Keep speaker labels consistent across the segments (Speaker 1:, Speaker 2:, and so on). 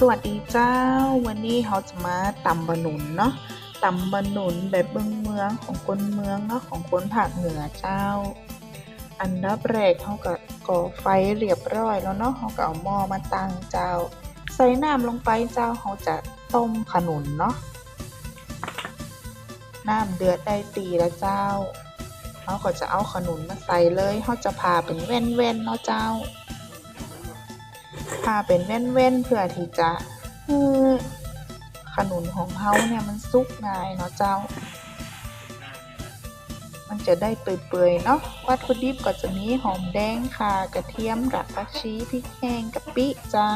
Speaker 1: สวัสดีเจ้า วันนี้เขาจะมาตำบะหนุนเนาะตำบะหนุนแบบเมืองเมืองของคนเมืองเนาะของคนภาคเหนือเจ้า อันดับแรกเขาก็ก่อไฟเรียบร้อยแล้วเนาะเขาก็เอาหม้อมาตั้งเจ้า ใส่น้ำลงไปเจ้าเขาจะต้มขนุนเนาะน้ำเดือดได้ตีแล้วเจ้าเขาก็จะเอาขนุนมาใส่เลยเขาจะพาเป็นเว้นๆเนาะเจ้า พาเป็นแว่นๆเพื่อที่จะขนุนของเขาเนี่ยมันสุกง่ายเนาะเจ้า มันจะได้เปื่อยๆเนาะวัตถุดิบก็จะมีหอมแดงข่ากระเทียมรากผักชีพริกแห้งกะปิเจ้า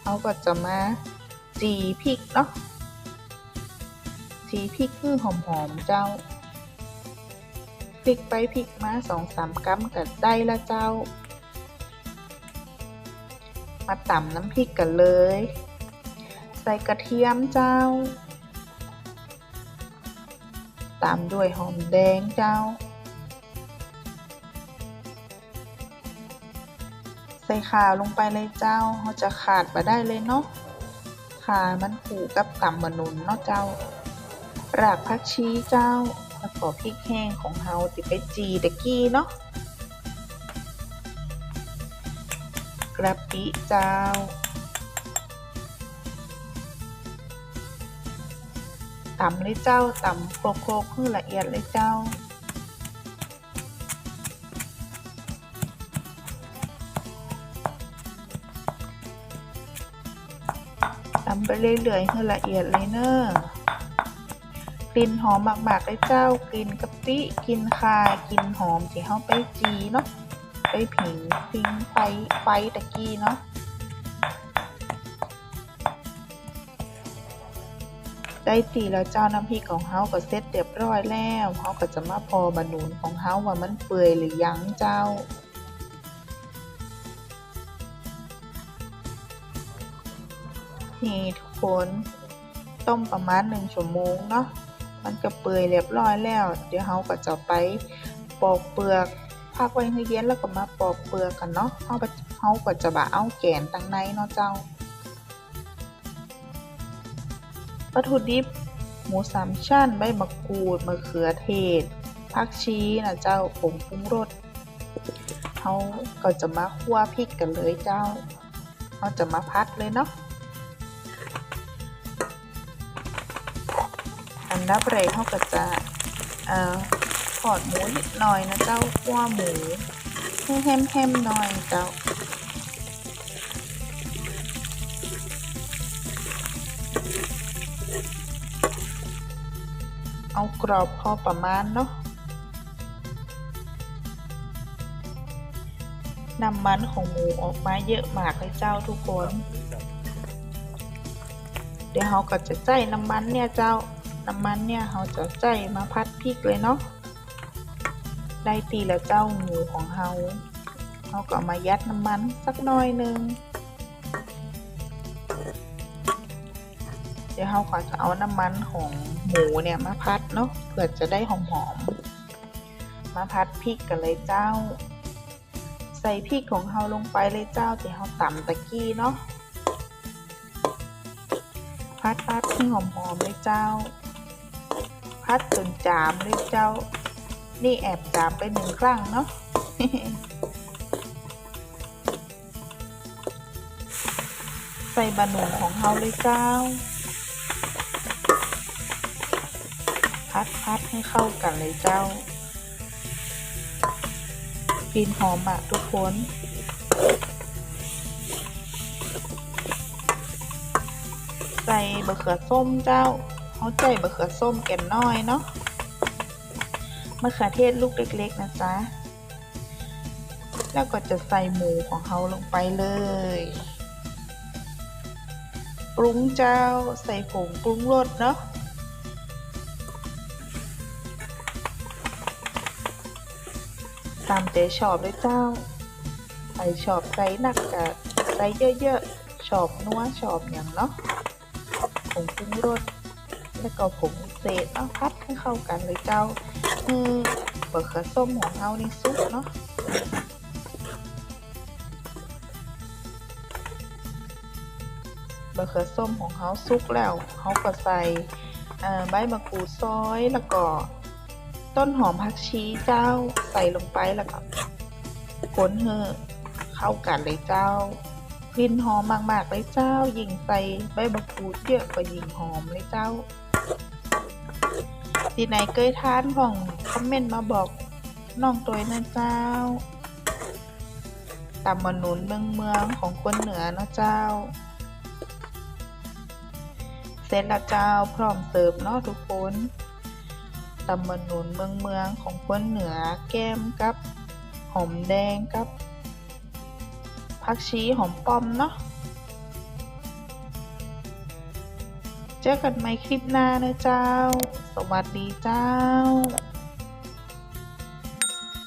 Speaker 1: เขาก็จะมาจีพริกเนาะจีพริกคือหอมๆเจ้าพริกไปพริกมาสองสามกัมก็ได้ละเจ้า มาตำน้ำพริกกันเลย ใส่กระเทียมเจ้า ตามด้วยหอมแดงเจ้า ใส่ข่าลงไปเลยเจ้าเราจะขาดมาได้เลยเนาะข่ามันผูกกับตำมะนุนเนาะเจ้ารากผักชีเจ้าแล้วก็พริกแห้งของเฮาติไปจีตะกี้เนาะ กระปิเจ้าตำเลยเจ้าตำโครโครกคือละเอียดเลยเจ้า ตำไปเรื่อยๆคือละเอียดเลยเนอะกลิ่นหอมมากๆเลยเจ้ากลิ่นกะปิกลิ่นข่ากลิ่นหอมที่เฮาไปจีเนาะ ไปผิงพิงไฟไฟตะกี้เนาะได้ตีแล้วเจ้าน้ำพริกของเฮาก็เสร็จเรียบร้อยแล้วเฮาก็จะมาพอบะนุนของเฮาว่ามันเปื่อยหรือยังเจ้านี่ทุกคนต้มประมาณหนึ่งชั่วโมงเนาะมันก็เปื่อยเรียบร้อยแล้ว เดี๋ยวเฮาก็จะไปปอกเปลือก พักไว้ให้เย็นแล้วก็มาปอกเปลือกกันเนาะเฮาเฮาก็จะบะเอาแกนตั้งในเนาะเจ้าวัตถุดิบ หมูสามชั้นใบมะกรูดมะเขือเทศผักชีนะเจ้าผงปรุงรสเฮาก็จะมาคั่วพริกกันเลยเจ้าเฮาจะมาพัดเลยเนาะอันดับแรกเฮาก็จะเอ่อดหมูนิดหน่อยนะเจ้าคั่วหมูให้แห้มๆหน่อยเจ้าเอากรอบพอประมาณเนาะน้ำมันของหมูออกมาเยอะมากเลยเจ้าทุกคน เดี๋ยวเราก็จะใส่น้ำมันเนี่ยเจ้า น้ำมันเนี่ยเราจะใส่มาพัดพริกเลยเนาะ ได้ตีแล้วเจ้าหมูของเราเราก็มายัดน้ำมันสักหน่อยหนึ่งเดี๋ยวเราก็จะเอาน้ำมันของหมูเนี่ยมาพัดเนาะเพื่อจะได้หอมๆ มาพัดพริกกันเลยเจ้า ใส่พริกของเราลงไปเลยเจ้าที่เราตำตะกี้เนาะพัดพัดให้หอมๆเลยเจ้า พัดจนจามเลยเจ้า นี่แอบจามไปหนึ่งครั้งเนาะใส่บะหนุนของเราเลยเจ้า พัดพัดให้เข้ากันเลยเจ้ากลิ่นหอมอะทุกคนใส่บะเขือส้มเจ้าเขาใจบะเขือส้มแก่นน้อยเนาะ มะเขือเทศลูกเล็กๆนะจ๊ะ แล้วก็จะใส่หมูของเขาลงไปเลย ปรุงเจ้าใส่ผงปรุงรสเนาะตามใจชอบเลยเจ้าใครชอบใส่หนักกะใส่เยอะๆ ชอบนัวชอบอย่างเนาะผงปรุงรสแล้วก็ผงเศษเนาะพัดให้เข้ากันเลยเจ้า คือบะเขือส้มของเรานี่ซุปเนาะบะเขือส้มของเขาสุกแล้วเขาก็ใส่ใบมะกรูดซอยแล้วก็ ต้นหอมผักชีเจ้าใส่ลงไปแล้วก็คนเฮอเข้ากันเลยเจ้ากลิ่นหอมมากๆเลยเจ้า ยิ่งใส่ใบมะกรูดเยอะก็ยิ่งหอมเลยเจ้า ที่ไหนเคยทานของคอมเมนต์มาบอกน้องตัวนะเจ้าตำมะนุนเมืองเมืองของคนเหนือนะเจ้า เสร็จแล้วเจ้าพร้อมเสิร์ฟเนาะทุกคนตำมนุนเมืองเมืองของคนเหนือแก้มกับ หอมแดงกับผักชีหอมป้อมเนาะ เจอกันใหม่คลิปหน้านะเจ้า สวัสดีเจ้า